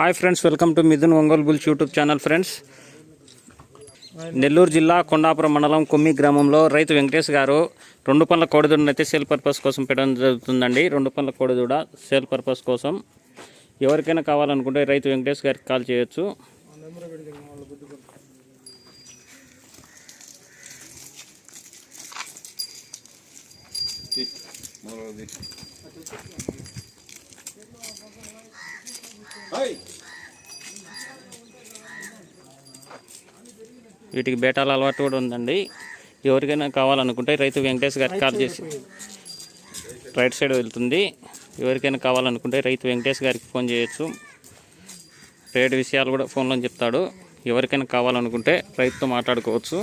Hi friends welcome to Mithun Ongole bulls YouTube channel friends Nellore జిల్లా కొండాపురం మండలం కొమ్మి గ్రామంలో రైతు వెంకటేష్ గారు రెండు పనుల కోడిదూడను అయితే సేల్ పర్పస్ కోసం పెట్టడం జరుగుతుందండి. రెండు పనుల కోడిదూడ సేల్ పర్పస్ కోసం. ఎవరికైనా కావాలనుకుంటే రైతు వెంకటేష్ గారికి కాల్ చేయొచ్చు. వీటికి బేటాల అలవాటు కూడా ఉందండి. ఎవరికైనా కావాలనుకుంటే రైతు వెంకటేష్ గారికి కాల్ చేసి రైట్ సైడ్ వెళ్తుంది. ఎవరికైనా కావాలనుకుంటే రైతు వెంకటేష్ గారికి ఫోన్ చేయొచ్చు. రేటు విషయాలు కూడా ఫోన్లో చెప్తాడు. ఎవరికైనా కావాలనుకుంటే రైతుతో మాట్లాడుకోవచ్చు.